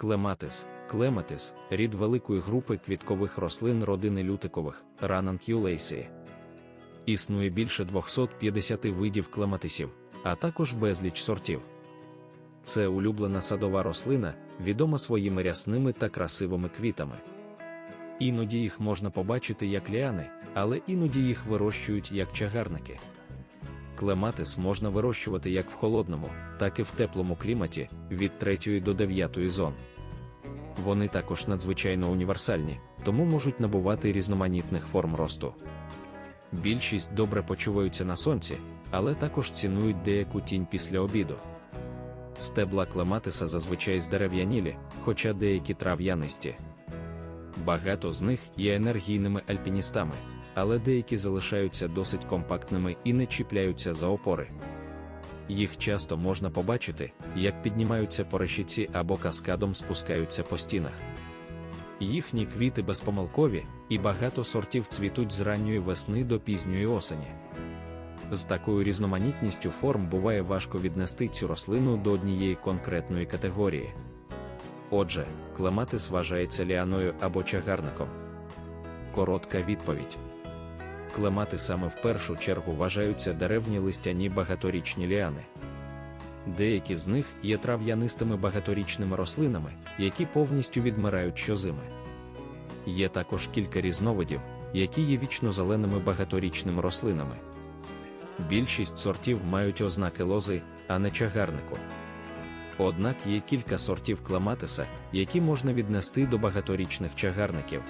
Клематис, клематис рід великої групи квіткових рослин родини лютикових рананкюлейсії. Існує більше 250 видів клематисів, а також безліч сортів. Це улюблена садова рослина, відома своїми рясними та красивими квітами. Іноді їх можна побачити як ліани, але іноді їх вирощують як чагарники. Клематис можна вирощувати як в холодному, так і в теплому кліматі від 3 до 9 зон. Вони також надзвичайно універсальні, тому можуть набувати різноманітних форм росту. Більшість добре почуваються на сонці, але також цінують деяку тінь після обіду. Стебла клематиса зазвичай здерев'янілі, хоча деякі трав'янисті. Багато з них є енергійними альпіністами, але деякі залишаються досить компактними і не чіпляються за опори. Їх часто можна побачити, як піднімаються по решіці або каскадом спускаються по стінах. Їхні квіти безпомилкові, і багато сортів цвітуть з ранньої весни до пізньої осені. З такою різноманітністю форм буває важко віднести цю рослину до однієї конкретної категорії. Отже, клематис вважається ліаною або чагарником. Коротка відповідь. Клематисами в першу чергу вважаються деревні листяні багаторічні ліани. Деякі з них є трав'янистими багаторічними рослинами, які повністю відмирають щозими. Є також кілька різновидів, які є вічно-зеленими багаторічними рослинами. Більшість сортів мають ознаки лози, а не чагарнику. Однак є кілька сортів клематиса, які можна віднести до багаторічних чагарників.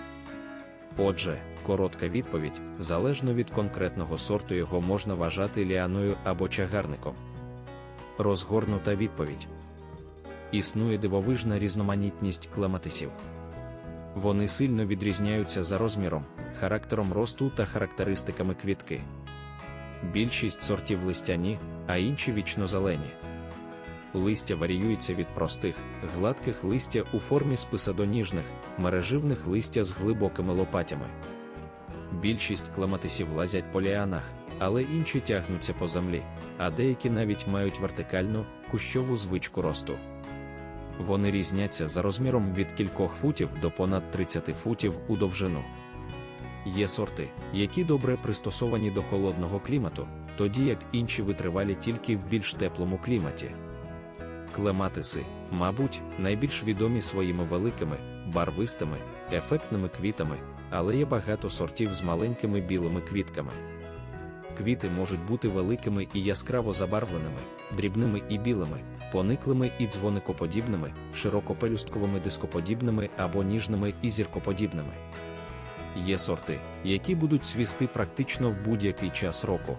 Отже, коротка відповідь: залежно від конкретного сорту його можна вважати ліаною або чагарником. Розгорнута відповідь. Існує дивовижна різноманітність клематисів. Вони сильно відрізняються за розміром, характером росту та характеристиками квітки. Більшість сортів листяні, а інші вічнозелені. Листя варіюється від простих, гладких листя у формі списадоніжних, мереживних листя з глибокими лопатями. Більшість клематисів лазять по ліанах, але інші тягнуться по землі, а деякі навіть мають вертикальну, кущову звичку росту. Вони різняться за розміром від кількох футів до понад 30 футів у довжину. Є сорти, які добре пристосовані до холодного клімату, тоді як інші витривалі тільки в більш теплому кліматі. Клематиси, мабуть, найбільш відомі своїми великими, барвистими, ефектними квітами, але є багато сортів з маленькими білими квітками. Квіти можуть бути великими і яскраво забарвленими, дрібними і білими, пониклими і дзвоникоподібними, широкопелюстковими дископодібними або ніжними і зіркоподібними. Є сорти, які будуть свісти практично в будь-який час року.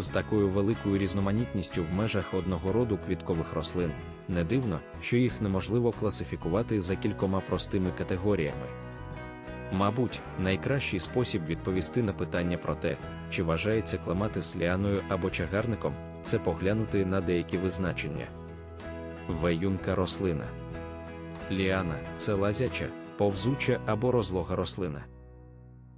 З такою великою різноманітністю в межах одного роду квіткових рослин не дивно, що їх неможливо класифікувати за кількома простими категоріями. Мабуть, найкращий спосіб відповісти на питання про те, чи вважається клематис ліаною або чагарником, це поглянути на деякі визначення. Веюнка рослина. Ліана це лазяча, повзуча або розлога рослина.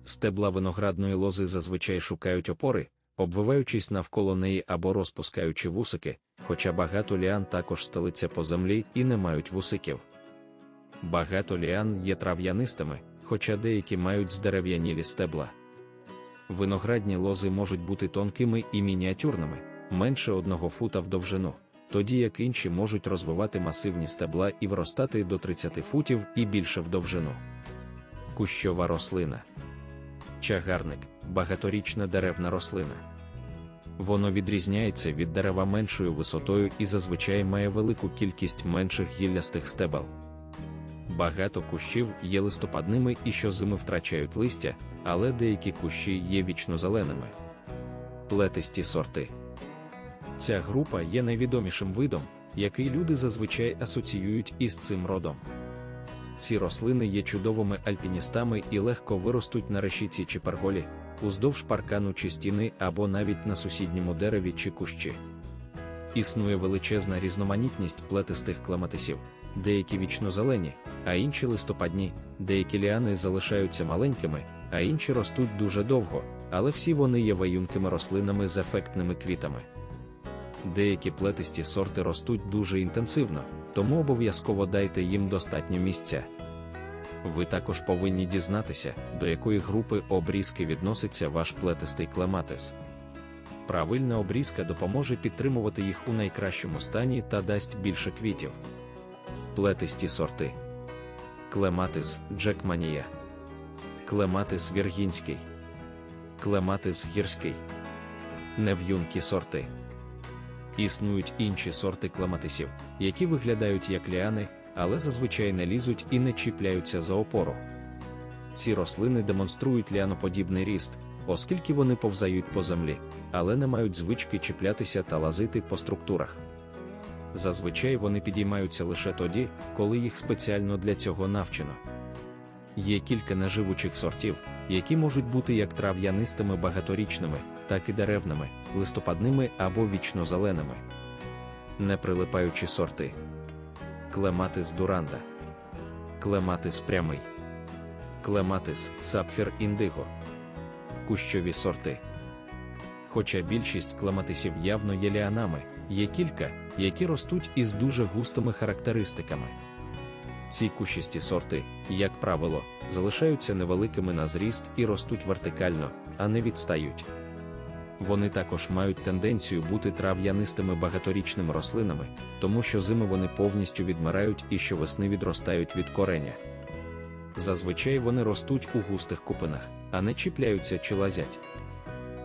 Стебла виноградної лози зазвичай шукають опори, обвиваючись навколо неї або розпускаючи вусики, хоча багато ліан також стелиться по землі і не мають вусиків. Багато ліан є трав'янистими, хоча деякі мають здерев'янілі стебла. Виноградні лози можуть бути тонкими і мініатюрними, менше одного фута в довжину, тоді як інші можуть розвивати масивні стебла і виростати до 30 футів і більше в довжину. Кущова рослина. Чагарник багаторічна деревна рослина. Воно відрізняється від дерева меншою висотою і зазвичай має велику кількість менших гіллястих стебел. Багато кущів є листопадними і щозими втрачають листя, але деякі кущі є вічнозеленими. Плетисті сорти. Ця група є найвідомішим видом, який люди зазвичай асоціюють із цим родом. Ці рослини є чудовими альпіністами і легко виростуть на решіці чи перголі, уздовж паркану чи стіни або навіть на сусідньому дереві чи кущі. Існує величезна різноманітність плетистих клематисів, деякі вічнозелені, а інші листопадні, деякі ліани залишаються маленькими, а інші ростуть дуже довго, але всі вони є ваюнкими рослинами з ефектними квітами. Деякі плетисті сорти ростуть дуже інтенсивно, тому обов'язково дайте їм достатньо місця. Ви також повинні дізнатися, до якої групи обрізки відноситься ваш плетистий клематис. Правильна обрізка допоможе підтримувати їх у найкращому стані та дасть більше квітів. Плетисті сорти. Клематис Джекманія. Клематис Віргінський. Клематис гірський. Нев'юнкі сорти. Існують інші сорти клематисів, які виглядають як ліани, але зазвичай не лізуть і не чіпляються за опору. Ці рослини демонструють ліаноподібний ріст, оскільки вони повзають по землі, але не мають звички чіплятися та лазити по структурах. Зазвичай вони підіймаються лише тоді, коли їх спеціально для цього навчено. Є кілька неживучих сортів, які можуть бути як трав'янистими багаторічними, так і деревними, листопадними або вічнозеленими. Неприлипаючі сорти. Клематис дуранда. Клематис прямий. Клематис сапфір індиго. Кущові сорти. Хоча більшість клематисів явно є ліанами, є кілька, які ростуть із дуже густими характеристиками. Ці кущисті сорти, як правило, залишаються невеликими на зріст і ростуть вертикально, а не відстають. Вони також мають тенденцію бути трав'янистими багаторічними рослинами, тому що зими вони повністю відмирають і щовесни відростають від кореня. Зазвичай вони ростуть у густих купинах, а не чіпляються чи лазять.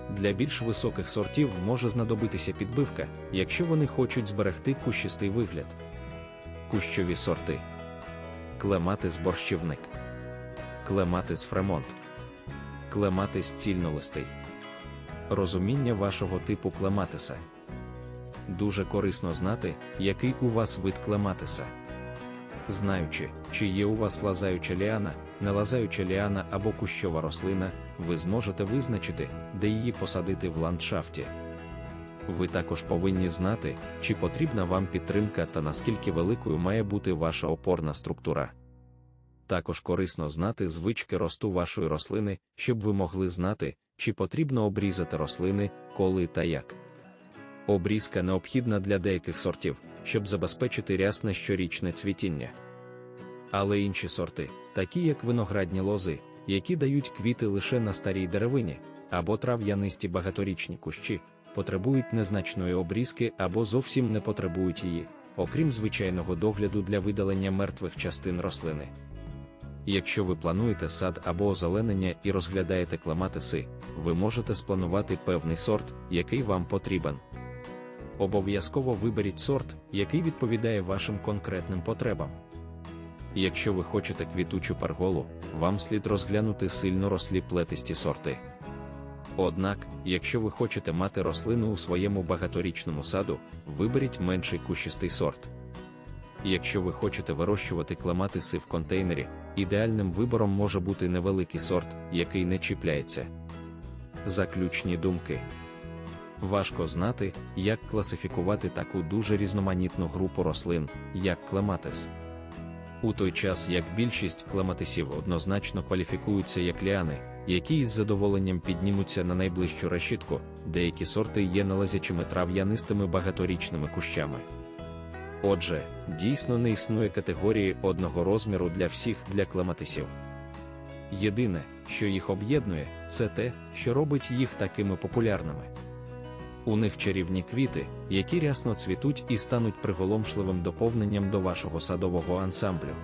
Для більш високих сортів може знадобитися підбивка, якщо вони хочуть зберегти кущистий вигляд. Кущові сорти. Клематис борщівник. Клематис фремонт. Клематис цільнолистий. Розуміння вашого типу клематиса. Дуже корисно знати, який у вас вид клематиса. Знаючи, чи є у вас лазаюча ліана, нелазаюча ліана або кущова рослина, ви зможете визначити, де її посадити в ландшафті. Ви також повинні знати, чи потрібна вам підтримка та наскільки великою має бути ваша опорна структура. Також корисно знати звички росту вашої рослини, щоб ви могли знати, чи потрібно обрізати рослини, коли та як. Обрізка необхідна для деяких сортів, щоб забезпечити рясне щорічне цвітіння. Але інші сорти, такі як виноградні лози, які дають квіти лише на старій деревині, або трав'янисті багаторічні кущі, потребують незначної обрізки або зовсім не потребують її, окрім звичайного догляду для видалення мертвих частин рослини. Якщо ви плануєте сад або озеленення і розглядаєте клематиси, ви можете спланувати певний сорт, який вам потрібен. Обов'язково виберіть сорт, який відповідає вашим конкретним потребам. Якщо ви хочете квітучу перголу, вам слід розглянути сильно рослі плетисті сорти. Однак, якщо ви хочете мати рослину у своєму багаторічному саду, виберіть менший кущистий сорт. Якщо ви хочете вирощувати клематиси в контейнері, ідеальним вибором може бути невеликий сорт, який не чіпляється. Заключні думки. Важко знати, як класифікувати таку дуже різноманітну групу рослин, як клематис. У той час як більшість клематисів однозначно кваліфікуються як ліани, які із задоволенням піднімуться на найближчу решітку, деякі сорти є налазячими трав'янистими багаторічними кущами. Отже, дійсно не існує категорії одного розміру для всіх для клематисів. Єдине, що їх об'єднує, це те, що робить їх такими популярними. У них чарівні квіти, які рясно цвітуть і стануть приголомшливим доповненням до вашого садового ансамблю.